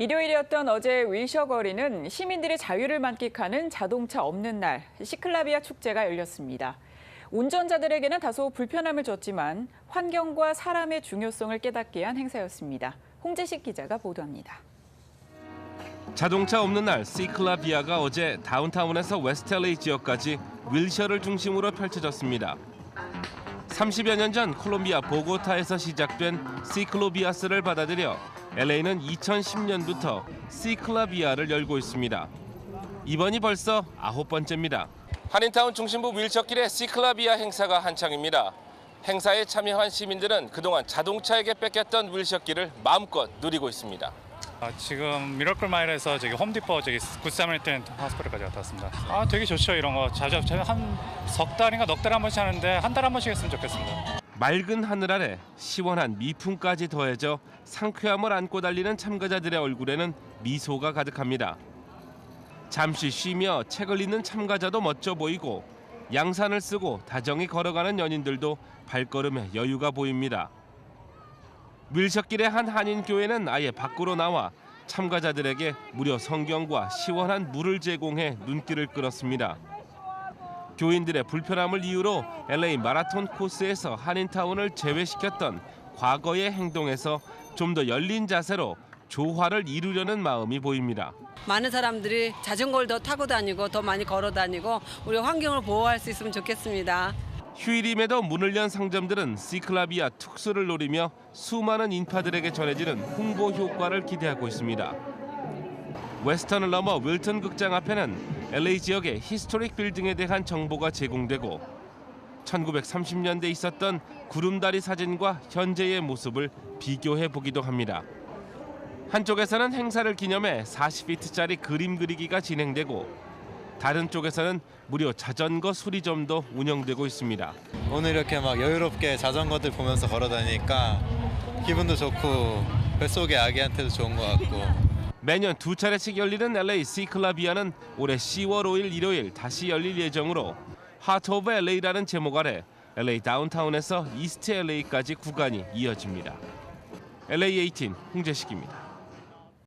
일요일이었던 어제 윌셔 거리는 시민들이 자유를 만끽하는 자동차 없는 날 시클라비아 축제가 열렸습니다. 운전자들에게는 다소 불편함을 줬지만 환경과 사람의 중요성을 깨닫게 한 행사였습니다. 홍재식 기자가 보도합니다. 자동차 없는 날 시클라비아가 어제 다운타운에서 LA 지역까지 윌셔를 중심으로 펼쳐졌습니다. 30여 년 전 콜롬비아 보고타에서 시작된 시클로비아스를 받아들여 LA는 2010년부터 시클라비아를 열고 있습니다. 이번이 벌써 아홉 번째입니다. 한인타운 중심부 윌셔길의 시클라비아 행사가 한창입니다. 행사에 참여한 시민들은 그동안 자동차에게 뺏겼던 윌셔길을 마음껏 누리고 있습니다. 아, 지금 미러클 마일에서 저기 홈디포 저기 굿사마리탄 하스피ટલ까지 갔다 왔습니다. 아 되게 좋죠 이런 거 자주 한석 달인가 넉 달에 한 번씩 하는데 한 달에 한 번씩 했으면 좋겠습니다. 맑은 하늘 아래 시원한 미풍까지 더해져 상쾌함을 안고 달리는 참가자들의 얼굴에는 미소가 가득합니다. 잠시 쉬며 책을 읽는 참가자도 멋져 보이고 양산을 쓰고 다정히 걸어가는 연인들도 발걸음에 여유가 보입니다. 밀석길의 한 한인 교회는 아예 밖으로 나와 참가자들에게 무려 성경과 시원한 물을 제공해 눈길을 끌었습니다. 교인들의 불편함을 이유로 LA 마라톤 코스에서 한인타운을 제외시켰던 과거의 행동에서 좀 더 열린 자세로 조화를 이루려는 마음이 보입니다. 많은 사람들이 자전거를 더 타고 다니고 더 많이 걸어 다니고 우리 환경을 보호할 수 있으면 좋겠습니다. 휴일임에도 문을 연 상점들은 시클라비아 특수를 노리며 수많은 인파들에게 전해지는 홍보 효과를 기대하고 있습니다. 웨스턴을 넘어 윌턴 극장 앞에는 LA 지역의 히스토릭 빌딩에 대한 정보가 제공되고 1930년대 있었던 구름다리 사진과 현재의 모습을 비교해 보기도 합니다. 한쪽에서는 행사를 기념해 40피트짜리 그림 그리기가 진행되고 다른 쪽에서는 무료 자전거 수리점도 운영되고 있습니다. 오늘 이렇게 막 여유롭게 자전거들 보면서 걸어 다니니까 기분도 좋고 뱃속의 아기한테도 좋은 것 같고 매년 두 차례씩 열리는 LA 시클라비아는 올해 10월 5일 일요일 다시 열릴 예정으로 하트 오브 LA라는 제목 아래 LA 다운타운에서 이스트 LA까지 구간이 이어집니다. LA 18 홍재식입니다.